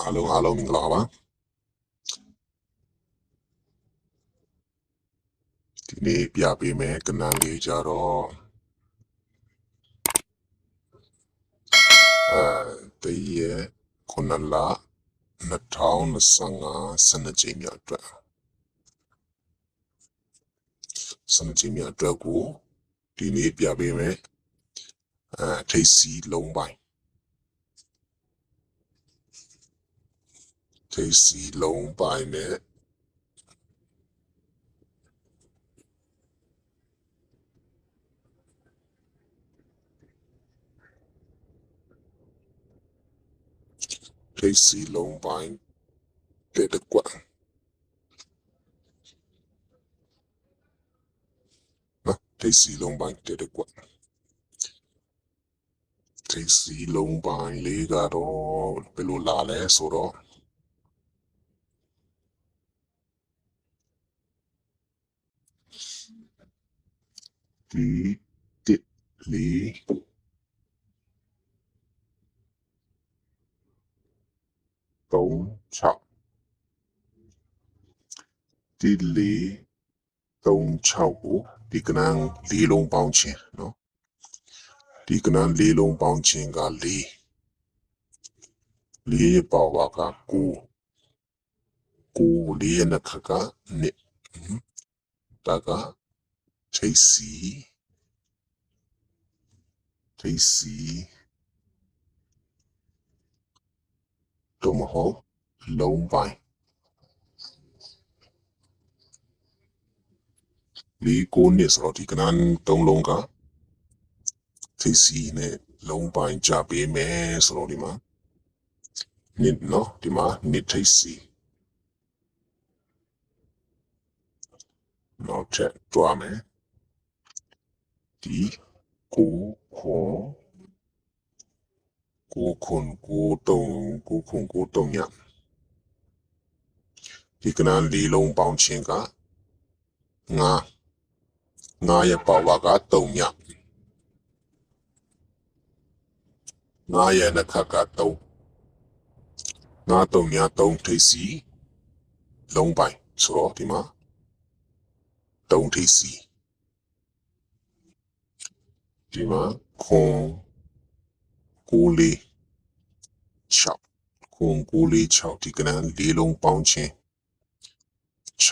အားလုံးအားလုံးမင်္ဂလာပါဒီနေ့ပြပေးမယ်ကဏ္ဍလေးကြတော့အဲတည်းရခုနလာ2025စနေချိန်မြတ်အတွက်စနေချိန်မြတ်အတွက်ကိုဒီနေ့ပြပေးမယ်အဲထိတ်စီလုံးပိုင်းထိတ်စီလုံးပိုင်း နဲ့ထိတ်စီလုံးပိုင်းတဲ့တကွနော်ထိတ်စီလုံးပိုင်းတဲ့တကွထိတ်စီလုံးပိုင်းလေးကတော့ဘယ်လိုလာလဲဆိုတော့ ဒီတစ်လေးသုံးချောက်ဒီလေးသုံးချောက်ကိုဒီကနန်းလေးလုံးပေါင်းခြင်းနော်ဒီကနန်းလေးလုံးပေါင်းခြင်းကလေးလေးရဲ့ပေါဝါကကိုကိုလေးရဲ့နှခကနှစ်ဒါက ထိတ်စီထိတ်စီတော့မဟုတ်လုံးပိုင်းလေးကိုနှစ်ဆိုတော့ဒီကနန်းသုံးလုံးကထိ တ်စီနဲ့လုံးပိုင်းကြပေးမယ်ဆိုတော့ဒီမှာနှစ်နော်ဒီမှာနှစ်ထိတ်စီနောက်ထပ်တွားမယ်ဒီကိုခွန်ကိုခွန်ကိုတုံကိုခွန်ကိုတုံညဒီကနန်းလေးလုံးပေါင်းခြင်းကငါငါရဲ့ပါဝါကတုံညငါရဲ့နှခတ်ကတုံငါတုံညတုံထိပ်စီလုံးပိုင်းဆိုတော့ဒီမှာတုံထိပ်စီ ဒီမှာခွန်ကိုလေး6ခွန်ကိုလေး6ဒီကနန်းလေးလုံးပေါင်းခြင်း6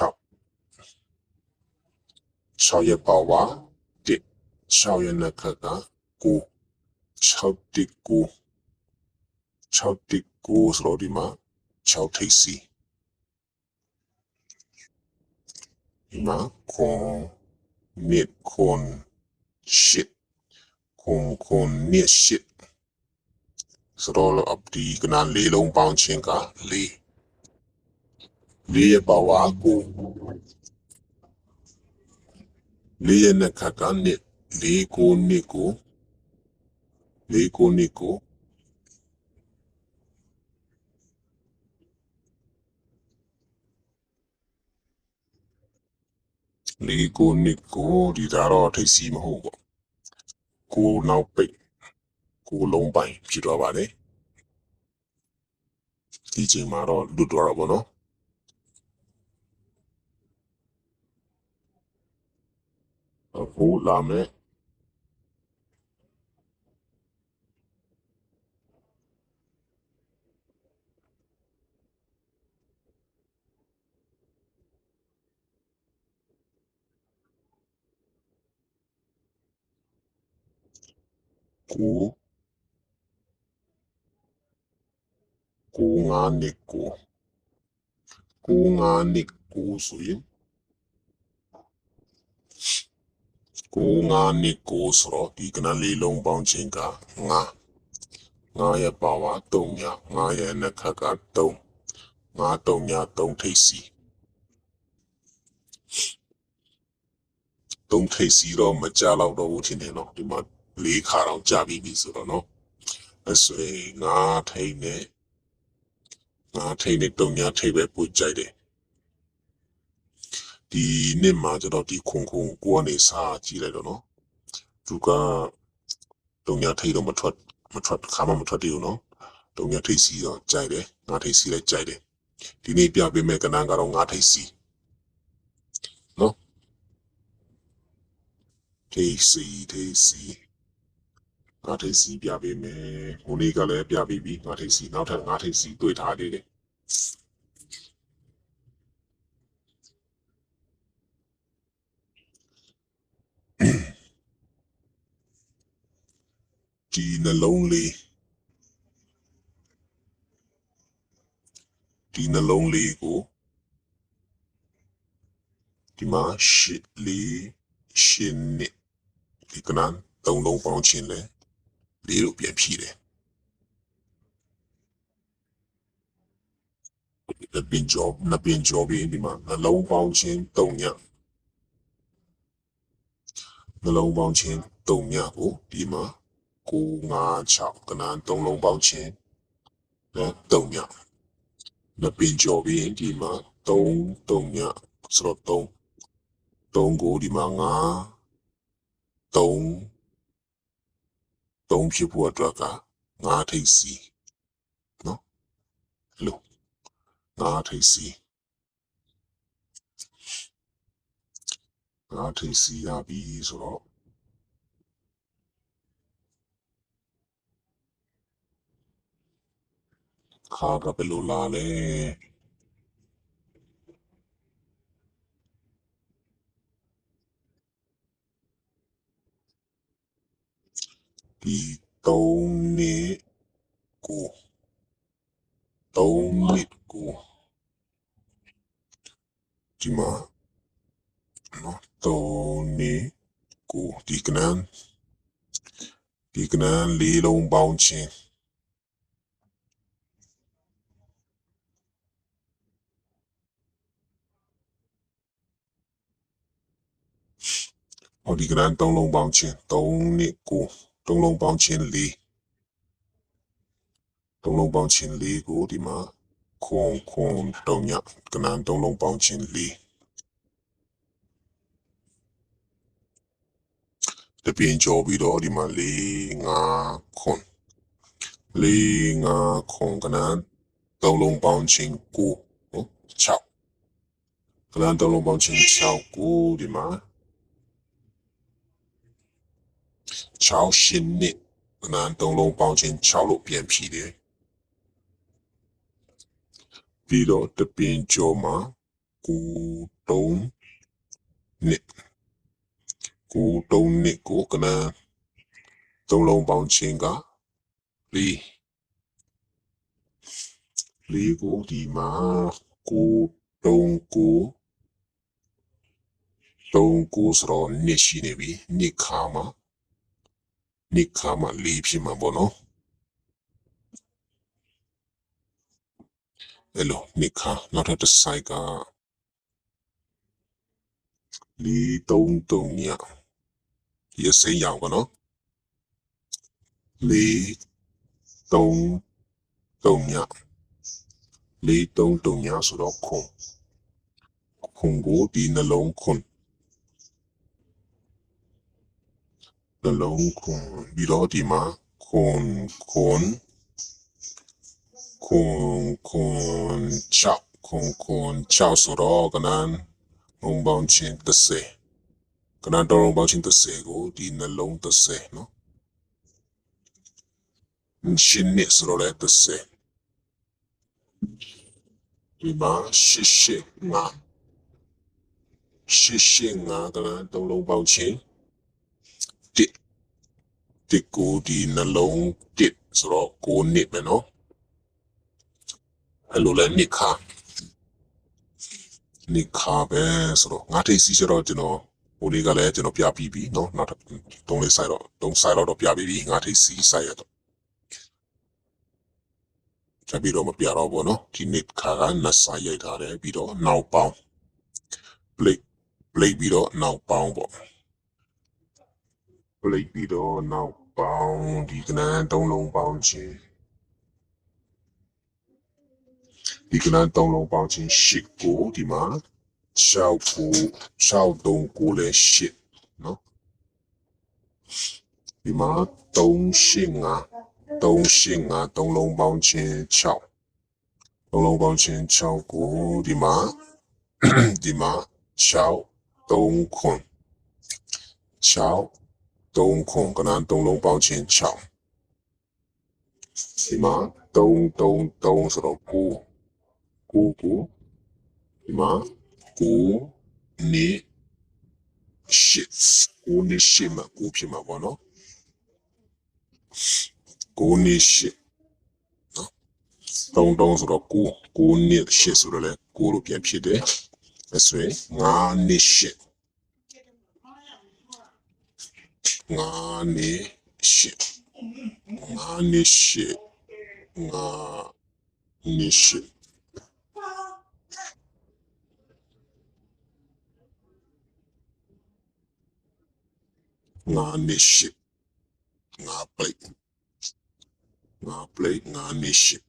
6ရဲ့ပါဝါ1 6ရဲ့နှခတ်က9 6တိ9 6တိ9ဆိုတော့ဒီမှာ6ထိပ်စီဒီမှာခွန်မြစ်ခွန်ရှ စ်ခွန်ခွန်မြစ်ရှစ်ဆိုတော့အပဒီကနန်းလေးလုံးပေါင်းခြင်းက4လေးရဲ့ပါဝါကိုလေးရဲ့နှက်ခတ်ကနှစ်လေးကိုနှစ် ကိုလေးကိုနှစ်ကိုလေးကိုနှစ်ကိုဒီဒါတော့ထိတ်စီမဟုတ်ပေါ့ကိုနောက်ပိတ်ကိုလုံးပိုင်ဖြစ်သွားပါလေဒီချိန်မှာတော့လွတ်သွားတော့ဗောနော်အခုလာမယ် ကိုကိုငါနှစ်ကိုကိုငါနှစ်ကိုဆိုရင်ကိုငါနှစ်ကိုဆိုတော့ဒီကနန်းလေးလုံးပေါင်းခြင်းကငါငါရဲ့ပါဝါ3ညငါရဲ့နှက်ခတ်က3ငါ3ည3ထိပ်စီ3ထိပ်စီ တော့မကြတော့တော့ဘူးထင်တယ်နော်ဒီမှာ၄ခါတော့ကြာပြီးပြီဆိုတော့နော်အဲ့ဆိုရင်ငါထိပ်နဲ့ငါထိပ်နဲ့3ညထိပ်ပဲပို့ကြိုက်တယ်ဒီနှစ်မှာကျတော့ဒီခုံခုံကိုကနေစားကြည့်လိုက်တော့နော်သူကတုံညာထိတ်တော့မထွက်မထွက်ခါမှမထွက်သေးဘူးနော်တုံညထိတ်စီတော့ကြိုက်တယ်ငါထိတ်စီလည်းကြိုက်တယ်ဒီနေ့ပြပေးမယ့်ကဏ္ဍကတော့ငါထိတ်စီနော်ထိတ်စီထိတ်စီ ငါထိတ်စီပြပေးမယ်ဟိုနေ့ကလည်းပြပေးပြီငါထိတ်စီနောက်ထပ်ငါထိတ်စီတွေ့ထားသေးတယ်ဒီနှလုံးလေးဒီနှလုံးလေးကိုဒီမှာရှစ်လေးရှင်းနစ်ဒီကနန်သုံးလုံးပေါင်းချင်းလဲ လေးလို့ပြန်ဖြည့်တယ်နပင်ကြောနပင်ကြောပြီးဒီမှာနှလုံးပေါင်းချင်း၃ညနှလုံးပေါင်းချင်း၃ညကိုဒီမှာ9 5 6ကနန်၃လုံးပေါင်းချင်းလဲ၃ညနပင်ကြောပြီးဒီမှာ3 3ညဆိုတော့3 3ကိုဒီမှာ5 3 3ဖြစ်ဖို့အတွက်က5ထိပ်စီနော်အဲ့လို5ထိပ်စီ5ထိပ်စီရပြီဆိုတော့ခါကဘယ်လိုလာလဲ ဒီ3နှစ်ကို3နှစ်ကိုဒီမှာနော်3နှစ်ကိုဒီကနန်ဒီကနန်လေးလုံးပေါင်းချင်းဟောဒီကနန်3လုံးပေါင်းချင်း3နှစ်ကို 3လုံးပေါင်းချင်း4 3လုံးပေါင်းချင်း4ကိုဒီမှာခွန်ခွန်တုံညကနန်3လုံးပေါင်းချင်း4တပြင်းကြောပြီးတော့ဒီမှာ4 5ခွန်4 5ခွန်ကနန်3လုံးပေါင်းချင်း9ဟုတ် 6ကနန်3လုံးပေါင်းချင်း6ကိုဒီမှာ6ရှင်းနှစ်ကနန်3လုံးပေါင်းချင်း6လို့ပြန်ဖြည့်တယ်ပြီးတော့တပင်ကျော်မှာကိုတုံးနှစ်ကိုတုံးနှစ်ကိုကနန်သုံးလုံးပေါင်းချင်းကလေးလေးကိုဒီမှာကိုတုံးကိုတုံးကိုဆိုတော့နှစ်ရှိနေပြီနှစ်ခါမှာ နှစ်ခါမှာလေးဖြစ်မှာပေါ့နော်အဲ့လိုနှစ်ခါနောက်ထပ်တစ်ဆိုင်ကလေးတုံးတုံးညဒီအစိမ်းရောင်ပေါ့နော်လေးတုံးတုံးညလေးတုံးတုံးညဆိုတော့ခွန်ခွန်ကိုဒီနှလုံးခွန် နှလုံးခွန်ပြီးတော့ဒီမှာခွန်ခွန်ခွန်ခွန်ချောက်ခွန်ခွန်ချောက်ဆိုတော့ကနန်လုံးပေါင်းချင်း30ကနန်တော်လုံးပေါင်းချင်း30ကိုဒီနှလုံး30နော်ရှင်းနေဆိုတော့လည်း30ဒီမှာရှစ်ရှစ်ငါရှစ်ရှစ်ငါကနန်တော်လုံးပေါင်းချင်းတစ် တစ်ကိုဒီနှလုံးတစ်ဆိုတော့ကိုနှစ်ပဲနော်အဲ့လိုလဲနှစ်ခါနှစ်ခါပဲဆိုတော့ငါထိတ်စီးချတော့ကျွန်တော်ဟိုလေးကလည်းကျွန်တော်ပြပြီးပြီနော်နောက်သုံးလေးဆိုင်တော့သုံးဆိုင်တော့ပြပြီးပြီငါထိတ်စီးဆိုင်ရတော့ချက်ပြီးတော့မပြတော့ဘူးနော်ဒီနှစ်ခါကနှစ်ဆိုင်ရိုက်ထားတယ်ပြီးတော့နောက်ပေါင်း plate plate ပြီးတော့နောက်ပေါင်းပေါ့ plate ပြီးတော့နောက် ပေါင်းဒီကနန်းသုံးလုံးပေါင်းချင်းဒီကနန်းသုံးလုံးပေါင်းချင်းရှစ်ကိုဒီမှာ6ကို6 3ကိုလည်းရှစ်နော်ဒီမှာ3ရှစ်5 3ရှင်းငါ3လုံးပေါင်းချင်း6 3လုံးပေါင်းချင်း6ကိုဒီမှာဒီမှာ6 3ခွန်6 3ခွန်ကနန်း3လုံးပေါင်းချင်း6ဒီမှာ3 3 3ဆိုတော့9 9ကိုဒီမှာ9နေရှစ်ကိုနေရှစ်မှာကိုဖြစ်မှာပေါ့နော်ကိုနေရှစ်နော်တုံးတုံးဆိုတော့ကိုကိုနေရှစ်ဆိုတော့လေကိုလိုပြန်ဖြစ်တယ်အဲဆိုရင်ငါနေ ရှစ်ငါနေရှစ်ငါနေရှစ်ငါနေရှစ်ငါနေရှစ်ငါ plate ငါ plate ငါနေရှစ်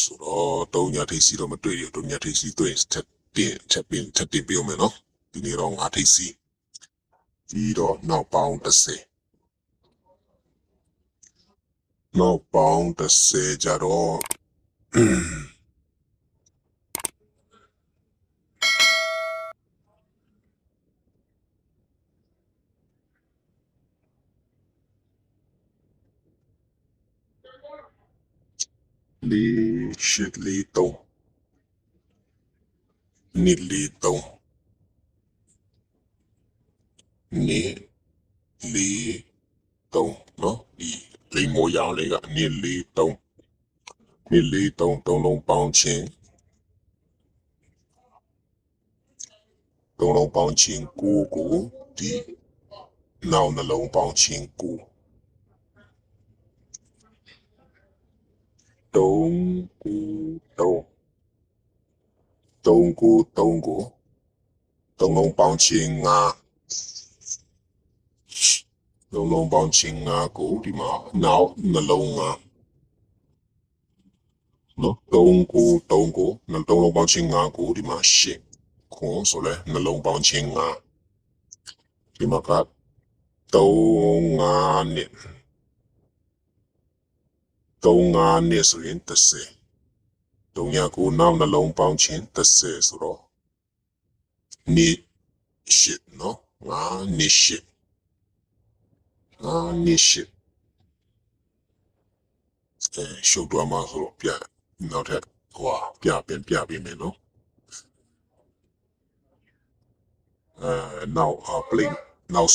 ဆိုတော့တုံးညာထိပ်စီတော့မတွေ့ရတုံးညာထိပ်စီတွေ့ရင်ချက်တင်ချက်ပင်ချက်တင်ပြောမယ်နော်ဒီနေ့တော့ငါထိပ်စီ ပြီးတော့နောက်ပေါင်း30နောက်ပေါ င်း30ကြတော့လေးရှစ်လေးတုံးနှစ်လေးတုံးနှစ်လေးတုံးနော်ဒီလိမ်မိုးရောင်လေးကနှစ်လေးတုံးနှစ်လေးတုံးတုံးလုံးပေါင်းချင်းတုံးလုံးပေါင်းချင်းကိုကိုဒီနောက်နှ လုံးပေါင်းချင်းကိုတုံးကိုတုံးတုံးကိုတုံးကိုတုံးလုံးပေါင်းချင်းငါလုံးလုံးပေါင်းချင်းငါကိုဒီမှာနောက်နှလုံးငါနော်တုံးကိုတုံးကိုနှလုံးလုံးပေါင်းချင်းငါကိုဒီမှာရှစ်ခွန်ဆိုလဲနှလုံးပေါင်းချင်းငါဒီမှာကတုံးငါနှစ်တုံးငါနှစ်ဆိုရင်30တုံးရကိုနောက်နှလုံးပေါင်းချင်း30ဆိုတော့နှစ်ရှစ်နော်ငါနှစ်ရှစ် omniscient အဲရှုပ်သွားမှာဆိုတော့ပြနောက်ထပ်ဟိုဟာပြပြန်ပြပေးမယ်နော်အဲ now uh playing now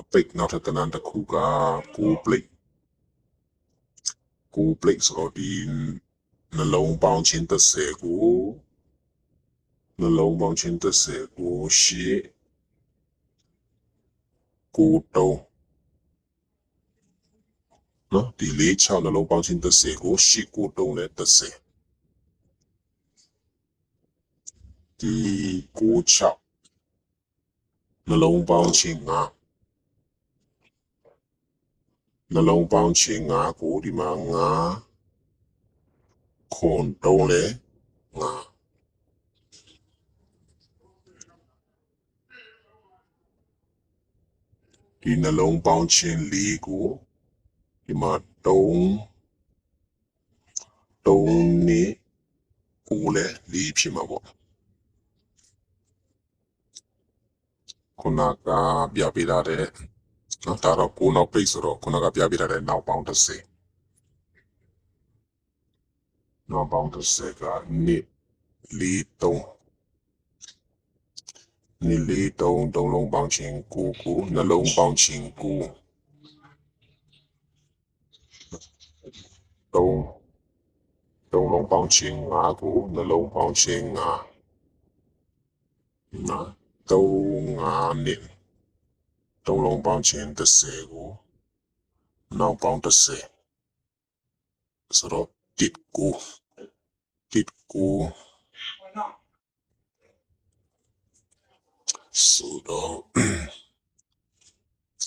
a pick နောက်ထပ်တနန်းတစ်ခုက9 play 9 play ဆိုတော့ဒီနှလုံးပေါင်းခြင်း30ကိုနှလုံးပေါင်းခြင်း30ကိုရှေ့9 3 Nó 李桥那龙邦村特色果水果冻来的水滴果桥那龙邦村啊，那龙邦 go, xi 方啊，看到嘞啊你那龙邦 se di. ဒီမှာ3 3နဲ့ကိုလည်း၄ဖြစ်မှာပေါ့ခုနကပြပေးလာတဲ့နော်ဒါတော့ကိုနောက်ပိတ်ဆိုတော့ခုနကပြပေးလာတဲ့နောက်ပေါင်း30နောက်ပေါင်း30ကနေ့၄3နေ့၄3လုံးပေါင်းခြင်း9 9နှလုံးပေါင်းခြင်း9东东龙帮青瓦古那龙帮青啊，那东啊念东龙帮青的谁古，那帮的谁，是罗地古地古，是罗，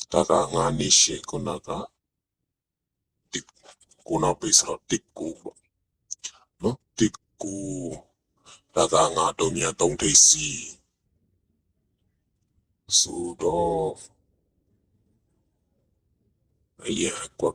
大家俺你写过那个。 ကိုနောက်ပိတ်ဆိုတော့တစ်ကိုပေါ့နော်တစ်ကိုဒါကငါတို့မြန်သုံးထိပ်စီဆိုတော့အရင်အကွ